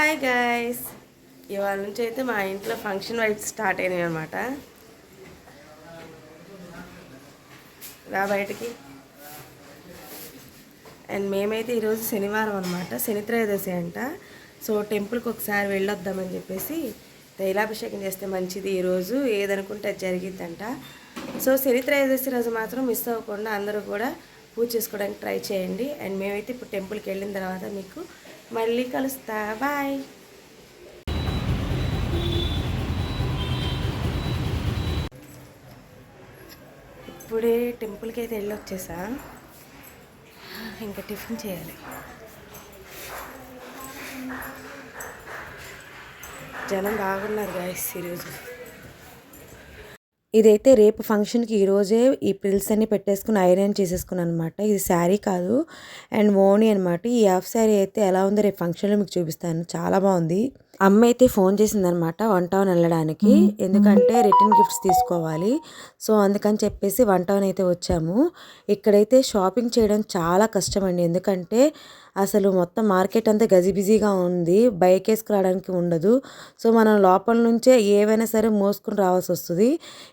Hi guys ఇవాళ నుంచి అయితే మా ఇంట్లో ఫంక్షన్ వైఫ్ స్టార్ట్ అయినాయి అనమాట రా బయటకి. అండ్ మేమైతే ఈరోజు శనివారం అనమాట శనిత్రయోదశి అంట. సో టెంపుల్కి ఒకసారి వెళ్ళొద్దామని చెప్పేసి తైలాభిషేకం చేస్తే మంచిది ఈరోజు ఏదనుకుంటే అది జరిగిద్దంట. సో శనిత్రయోదశి రోజు మాత్రం మిస్ అవ్వకుండా అందరూ కూడా పూజ చేసుకోవడానికి ట్రై చేయండి. అండ్ మేమైతే ఇప్పుడు టెంపుల్కి వెళ్ళిన తర్వాత మీకు మళ్ళీ కలుస్తా. బాయ్. ఇప్పుడే టెంపుల్కి అయితే వెళ్ళి వచ్చేసా ఇంకా టిఫిన్ చేయాలి. జనం బాగున్నారు గాయస్ ఈరోజు. ఇదైతే రేపు ఫంక్షన్కి ఈరోజే ఈ పిల్స్ అన్ని పెట్టేసుకుని ఐరన్ చేసేసుకున్నాను అనమాట ఇది శారీ కాదు. అండ్ ఓణి అనమాట ఈ హాఫ్ శారీ అయితే ఎలా ఉందో రేపు ఫంక్షన్లో మీకు చూపిస్తాను. చాలా బాగుంది. అమ్మ అయితే ఫోన్ చేసిందనమాట వన్ టౌన్ వెళ్ళడానికి. ఎందుకంటే రిటర్న్ గిఫ్ట్స్ తీసుకోవాలి. సో అందుకని చెప్పేసి వన్ టౌన్ అయితే వచ్చాము. ఇక్కడైతే షాపింగ్ చేయడం చాలా కష్టం అండి ఎందుకంటే అసలు మొత్తం మార్కెట్ అంతా గజిబిజిగా ఉంది. బైక్ వేసుకురావడానికి ఉండదు. సో మనం లోపల నుంచే ఏవైనా సరే మోసుకుని రావాల్సి వస్తుంది.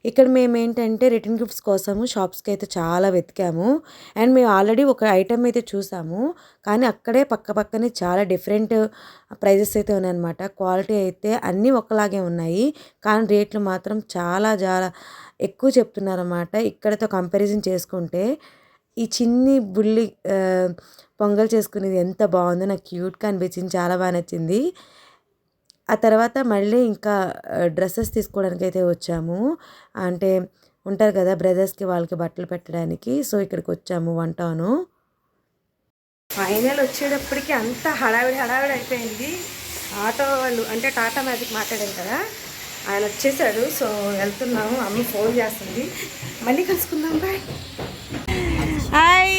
ఇక్కడ మేము ఏంటంటే రిటర్న్ గిఫ్ట్స్ కోసము షాప్స్కి అయితే చాలా వెతికాము. అండ్ మేము ఆల్రెడీ ఒక ఐటెం అయితే చూసాము. కానీ అక్కడే పక్క పక్కనే చాలా డిఫరెంట్ ప్రైజెస్ అయితే ఉన్నాయన్నమాట. క్వాలిటీ అయితే అన్నీ ఒకలాగే ఉన్నాయి. కానీ రేట్లు మాత్రం చాలా చాలా ఎక్కువ చెప్తున్నారన్నమాట. ఇక్కడతో కంపారిజన్ చేసుకుంటే ఈ చిన్ని బుల్లి పొంగల్ చేసుకునేది ఎంత బాగుందో నాకు క్యూట్గా అనిపించింది. చాలా బాగా నచ్చింది. ఆ తర్వాత మళ్ళీ ఇంకా డ్రెస్సెస్ తీసుకోవడానికి అయితే వచ్చాము. అంటే ఉంటారు కదా బ్రదర్స్కి వాళ్ళకి బట్టలు పెట్టడానికి. సో ఇక్కడికి వచ్చాము వన్ టౌను ఫైనల్ వచ్చేటప్పటికి అంత హడావిడి హడావిడి అయిపోయింది. ఆటో వాళ్ళు అంటే టాటా మ్యాజిక్ మాట్లాడాం కదా ఆయన వచ్చేసాడు. సో వెళ్తున్నాము అమ్మ ఫోన్ చేస్తుంది. మళ్ళీ కలుసుకుందాం బాయ్. హాయ్.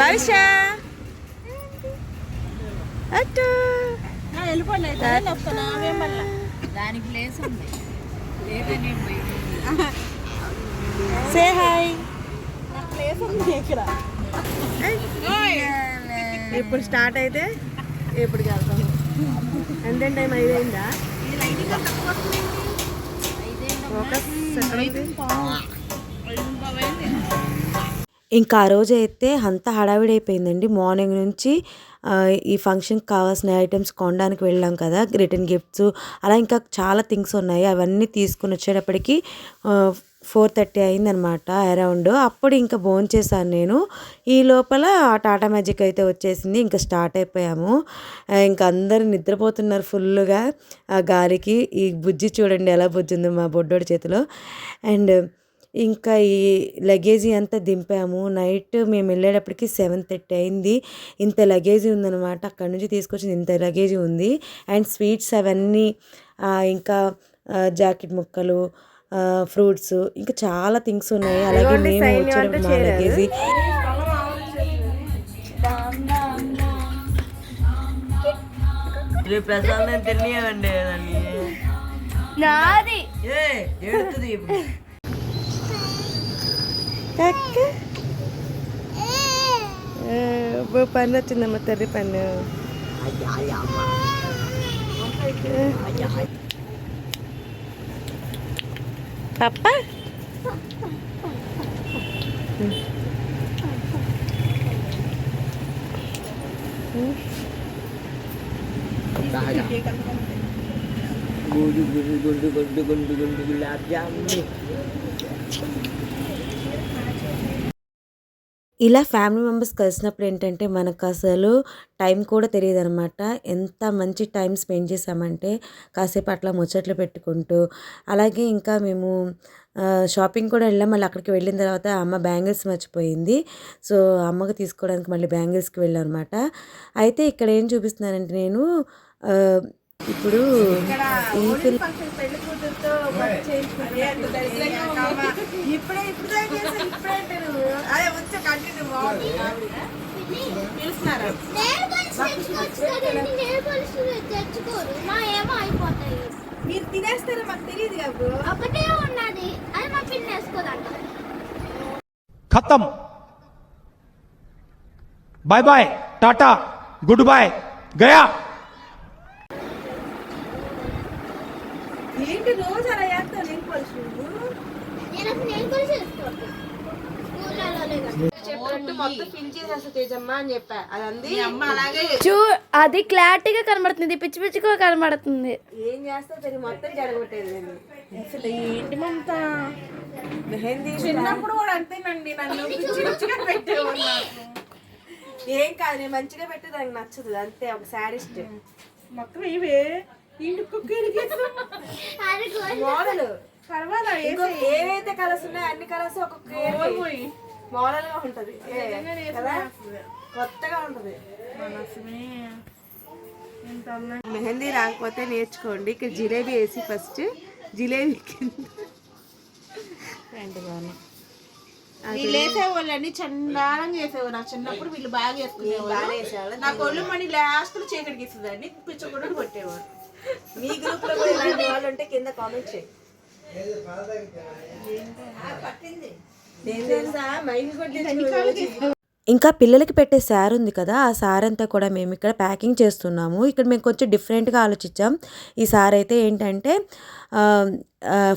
భవిష్య ప్లేస్ ఉంది సే హాయ్ ప్లేస్ ఉంది ఇక్కడ. ఇప్పుడు స్టార్ట్ అయితే ఎప్పటికి వెళ్తాము. ఎంత టైం ఐదైందా ఒక ఇంకా ఆ రోజు అయితే అంత హడావిడి అయిపోయిందండి మార్నింగ్ నుంచి ఈ ఫంక్షన్కి కావాల్సిన ఐటమ్స్ కొనడానికి వెళ్ళాం కదా రిటర్న్ గిఫ్ట్స్ అలా ఇంకా చాలా థింగ్స్ ఉన్నాయి. అవన్నీ తీసుకుని వచ్చేటప్పటికి ఫోర్ థర్టీ అయిందనమాట అరౌండ్ అప్పుడు ఇంకా భోజనం చేశాను నేను. ఈ లోపల ఆ టాటా మ్యాజిక్ అయితే వచ్చేసింది. ఇంకా స్టార్ట్ అయిపోయాము. ఇంకా అందరు నిద్రపోతున్నారు ఫుల్గా ఆ గాలికి ఈ బుజ్జి చూడండి ఎలా బుజ్జిందో మా బొడ్డోడి చేతిలో. అండ్ ఇంకా ఈ లగేజీ అంతా దింపాము. నైట్ మేము వెళ్ళేటప్పటికి సెవెన్ థర్టీ అయింది. ఇంత లగేజీ ఉందన్నమాట. అక్కడ నుంచి తీసుకొచ్చింది ఇంత లగేజీ ఉంది. అండ్ స్వీట్స్ అవన్నీ ఇంకా జాకెట్ ముక్కలు ఫ్రూట్స్ ఇంకా చాలా థింగ్స్ ఉన్నాయి. అలాగే మేము వచ్చేటప్పుడు మా లగేజీ రేపు ప్రసాదం తెలియదండి దాన్ని నాది ఏ ఎడుతుంది ఇప్పుడు అక్క పని వచ్చిందమ్మ తర్రి పన్ను పప్ప గుండు గుండు గుండు గుండు గుండు గుండు గులాబ్ జామున్ ఇలా ఫ్యామిలీ మెంబర్స్ కలిసినప్పుడు ఏంటంటే మనకు అసలు టైం కూడా తెలియదు అనమాట ఎంత మంచి టైం స్పెండ్ చేసామంటే కాసేపు అట్లా ముచ్చట్లు పెట్టుకుంటూ అలాగే ఇంకా మేము షాపింగ్ కూడా వెళ్ళాం. మళ్ళీ అక్కడికి వెళ్ళిన తర్వాత అమ్మ బ్యాంగిల్స్ మర్చిపోయింది. సో అమ్మకి తీసుకోవడానికి మళ్ళీ బ్యాంగిల్స్కి వెళ్ళాం అనమాట అయితే ఇక్కడ ఏం చూపిస్తున్నానంటే నేను ఇప్పుడు మీరు తినేస్తారో? మాకు తెలియదు ఒకటే ఉన్నది అది మా ఖతం. Bye bye tata good bye Gaya. చూ అది క్లారిటీగా కనబడుతుంది పిచ్చి పిచ్చిగా కనబడుతుంది. ఏం తెలియదు మొత్తం జరగొట్టేది నేను. అసలు ఏంటి మమత? మెహందీ చిన్నప్పుడు కూడా అంతేనండి నన్ను పిచ్చి పిచ్చిగా ఏం కాదు నేను మంచిగా పెట్టే దానికి నచ్చదు. అంతే ఒక శారీస్ట్ మొత్తం ఇవే. మోడల్. ఏవైతే కలర్స్ ఉన్నాయో అన్ని కలర్స్ ఒక్కొక్క మోడల్గా ఉంటది కొత్తగా ఉంటది. మెహందీ రాకపోతే నేర్చుకోండి. ఇక్కడ జిలేబీ వేసి ఫస్ట్. జిలేబీ కింద. వీళ్ళు చండాలంగా వేసేవాళ్ళు. నాకు చిన్నప్పుడు వీళ్ళు బాగా వేసుకునేవాళ్ళు. నాకు ఒళ్ళు మనీ లాస్ట్ చీకటికి ఇస్తుందండి. పిచ్చకుండా కొట్టేవాడు మీ గ్రూప్లో కూడా ఇలాంటి వాళ్ళు ఉంటే కింద కామెంట్ చేయి నేను తెలుసా? మైకి కొట్టి ఇంకా పిల్లలకి పెట్టే సార్ ఉంది కదా ఆ సార్ అంతా కూడా మేము ఇక్కడ ప్యాకింగ్ చేస్తున్నాము. ఇక్కడ మేము కొంచెం డిఫరెంట్గా ఆలోచించాం. ఈ సార్ అయితే ఏంటంటే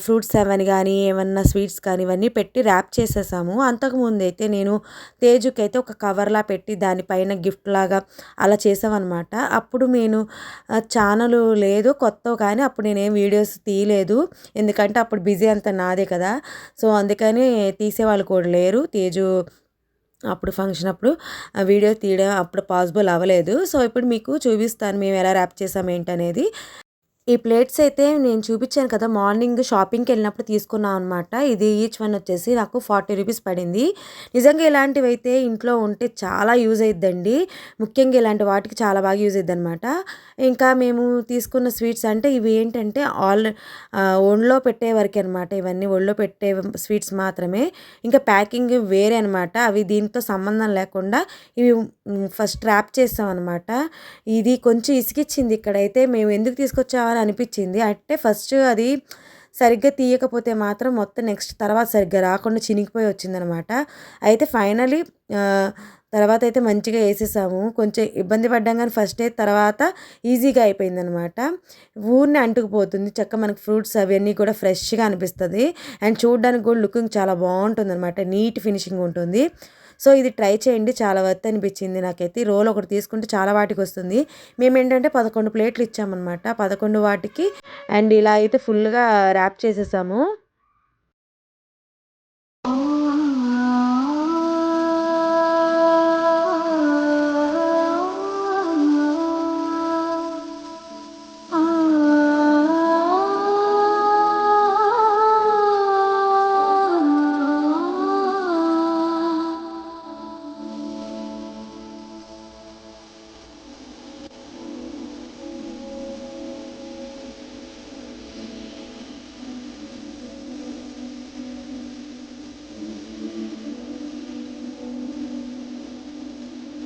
ఫ్రూట్స్ అవన్నీ కానీ ఏమన్నా స్వీట్స్ కానీ ఇవన్నీ పెట్టి ర్యాప్ చేసేసాము. అంతకుముందు అయితే నేను తేజుకి అయితే ఒక కవర్లా పెట్టి దానిపైన గిఫ్ట్ లాగా అలా చేసామన్నమాట. అప్పుడు నేను ఛానల్ లేదు కొత్త కానీ అప్పుడు నేనేం వీడియోస్ తీయలేదు. ఎందుకంటే అప్పుడు బిజీ అంతా నాదే కదా. సో అందుకని తీసేవాళ్ళు కూడా లేరు. తేజు అప్పుడు ఫంక్షన్ అప్పుడు వీడియో తీయడం అప్పుడు పాసిబుల్ అవ్వలేదు. సో ఇప్పుడు మీకు చూపిస్తాను మేము ఎలా ర్యాప్ చేసాం ఏంటనేది. ఈ ప్లేట్స్ అయితే నేను చూపించాను కదా మార్నింగ్ షాపింగ్కి వెళ్ళినప్పుడు తీసుకున్నాం అనమాట ఇది ఈచ్ వన్ వచ్చేసి నాకు ఫార్టీ రూపీస్ పడింది. నిజంగా ఇలాంటివి అయితే ఇంట్లో ఉంటే చాలా యూజ్ అయిద్దండి. ముఖ్యంగా ఇలాంటి వాటికి చాలా బాగా యూజ్ అయిద్ది అనమాట ఇంకా మేము తీసుకున్న స్వీట్స్ అంటే ఇవి ఏంటంటే ఆల్ ఒళ్ళో పెట్టే వరకు అనమాట ఇవన్నీ ఒళ్ళో పెట్టే స్వీట్స్ మాత్రమే. ఇంకా ప్యాకింగ్ వేరే అనమాట అవి దీంతో సంబంధం లేకుండా ఇవి ఫస్ట్ ర్యాప్ చేస్తాం అనమాట ఇది కొంచెం ఇసుకిచ్చింది ఇక్కడైతే. మేము ఎందుకు తీసుకొచ్చామని అనిపించింది. అంటే ఫస్ట్ అది సరిగ్గా తీయకపోతే మాత్రం మొత్తం నెక్స్ట్ తర్వాత సరిగ్గా రాకుండా చినిగిపోయి వచ్చిందనమాట అయితే ఫైనలీ తర్వాత అయితే మంచిగా వేసేసాము. కొంచెం ఇబ్బంది పడ్డాం కానీ ఫస్ట్ అయితే తర్వాత ఈజీగా అయిపోయింది అనమాట ఊరిని అంటుకుపోతుంది. చక్క మనకు ఫ్రూట్స్ అవన్నీ కూడా ఫ్రెష్గా అనిపిస్తుంది. అండ్ చూడడానికి కూడా లుకింగ్ చాలా బాగుంటుంది అనమాట నీట్ ఫినిషింగ్ ఉంటుంది. సో ఇది ట్రై చేయండి. చాలా వర్త్ అనిపించింది నాకైతే. రోల్ ఒకటి తీసుకుంటే చాలా వాటికి వస్తుంది. మేము ఏంటంటే పదకొండు ప్లేట్లు ఇచ్చామన్నమాట. పదకొండు వాటికి. అండ్ ఇలా అయితే ఫుల్గా ర్యాప్ చేసేసాము. Oh.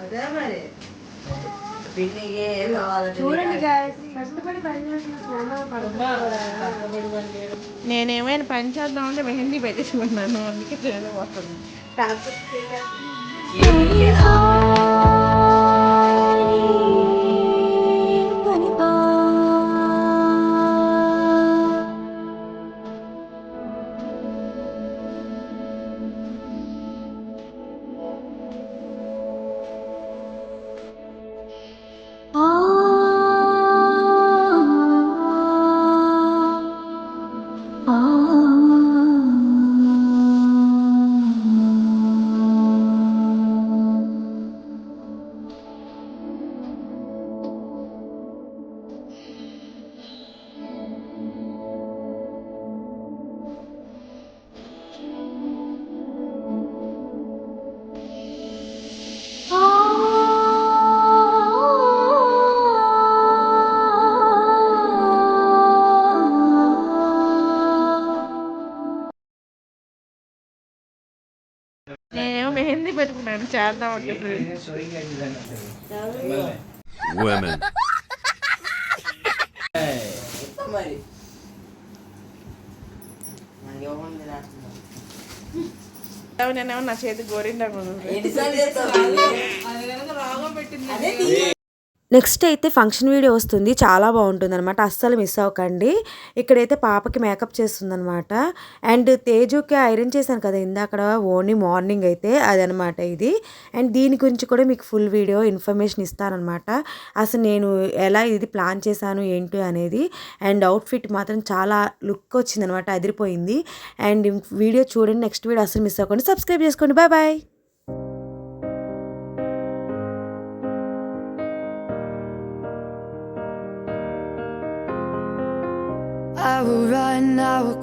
అదే మరి. నేనేమైనా పని చేద్దామంటే మెహందీ పెట్టేసుకున్నాను అందుకే చేయలేకపోతున్నాను ఒకటి చేద్దాం రాస్తున్నా నేనేమో నా చేతి గోరిండా నెక్స్ట్ అయితే ఫంక్షన్ వీడియో వస్తుంది. చాలా బాగుంటుంది అనమాట అస్సలు మిస్ అవ్వకండి. ఇక్కడైతే పాపకి మేకప్ చేస్తుందనమాట అండ్ తేజుకి ఐరన్ చేశాను కదా ఇందాక ఓన్లీ మార్నింగ్ అయితే అదనమాట ఇది. అండ్ దీని గురించి కూడా మీకు ఫుల్ వీడియో ఇన్ఫర్మేషన్ ఇస్తానమాట అసలు నేను ఎలా ఇది ప్లాన్ చేశాను ఏంటి అనేది. అండ్ అవుట్ఫిట్ మాత్రం చాలా లుక్ వచ్చిందనమాట అదిరిపోయింది. అండ్ వీడియో చూడండి నెక్స్ట్ వీడియో అసలు మిస్ అవ్వకండి. సబ్స్క్రైబ్ చేసుకోండి. Bye bye. I will run, I will